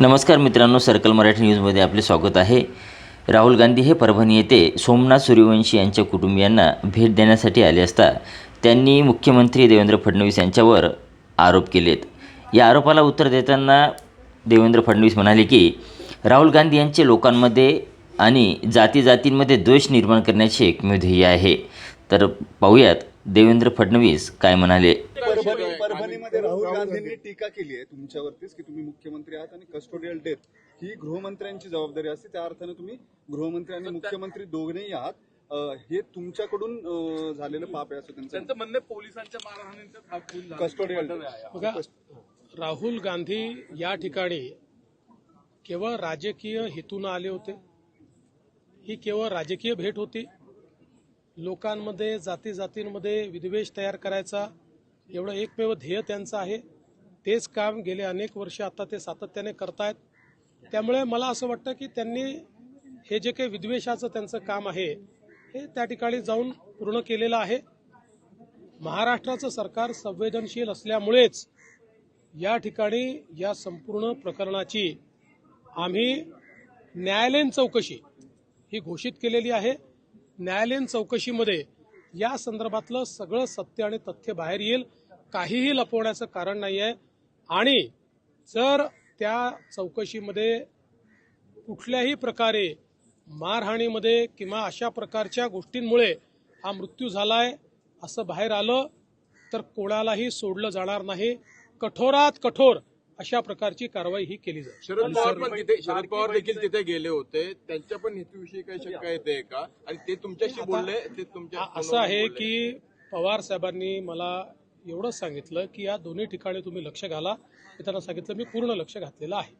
नमस्कार मित्रांनो सर्कल मराठी न्यूजमध्ये आपले स्वागत आहे. राहुल गांधी हे परभणी येथे सोमनाथ सूर्यवंशी यांच्या कुटुंबियांना भेट देण्यासाठी आले असता त्यांनी मुख्यमंत्री देवेंद्र फडणवीस यांच्यावर आरोप केलेत. या आरोपाला उत्तर देताना देवेंद्र फडणवीस म्हणाले की राहुल गांधी यांचे लोकांमध्ये आणि जाती जातींमध्ये द्वेष निर्माण करण्याचे एकमेव ध्येय आहे. तर पाहूयात देवेंद्र फडणवीस काय म्हणाले. परभणीमध्ये राहुल गांधींनी टीका केली आहे तुमच्यावरतीच की तुम्ही मुख्यमंत्री आहात आणि कस्टोडियल डेथ ही गृहमंत्र्यांची जबाबदारी असते. त्या अर्थानं तुम्ही गृहमंत्री आणि मुख्यमंत्री दोघेही आहात. हे तुमच्याकडून झालेलं पाप आहे असं त्यांचं त्यांचं म्हणणं पोलिसांच्या मारहाणीचा. कस्टोडियल राहुल गांधी या ठिकाणी केवळ राजकीय हेतून आले होते. ही केवळ राजकीय भेट होती. लोकांमध्ये जाती जातींमध्ये विद्वेष तयार करायचा एवढं एकमेव ध्येय त्यांचं आहे. तेच काम गेले अनेक वर्ष आता ते सातत्याने करतायत. त्यामुळे मला असं वाटतं की त्यांनी हे जे काही विद्वेषाचं त्यांचं काम आहे हे त्या ठिकाणी जाऊन पूर्ण केलेलं आहे. महाराष्ट्राचं सरकार संवेदनशील असल्यामुळेच या ठिकाणी या संपूर्ण प्रकरणाची आम्ही न्यायालयीन चौकशी ही घोषित केलेली आहे. न्यायालयीन चौकशीमध्ये या संदर्भातलं सगळं सत्य आणि तथ्य बाहेर येईल. काहीही लपवण्याचं कारण नाही आहे आणि जर त्या चौकशीमध्ये कुठल्याही प्रकारे मारहाणीमध्ये किंवा अशा प्रकारच्या गोष्टींमुळे हा मृत्यू झालाय असं बाहेर आलं तर कोणालाही सोडलं जाणार नाही. कठोरात कठोर अशा प्रकारची कारवाई ही केली जाईल. शरद पवार पण तिथे शरद पवार देखील तिथे गेले होते. त्यांच्या पण हेतूविषयी काही शंका येते का? आणि ते तुमच्याशी बोलले ते तुमच्या असं आहे की पवार साहेबांनी मला एवढंच सांगितलं की या दोन्ही ठिकाणी तुम्ही लक्ष घाला. मी त्यांना सांगितलं. मी पूर्ण लक्ष घातलेलं आहे.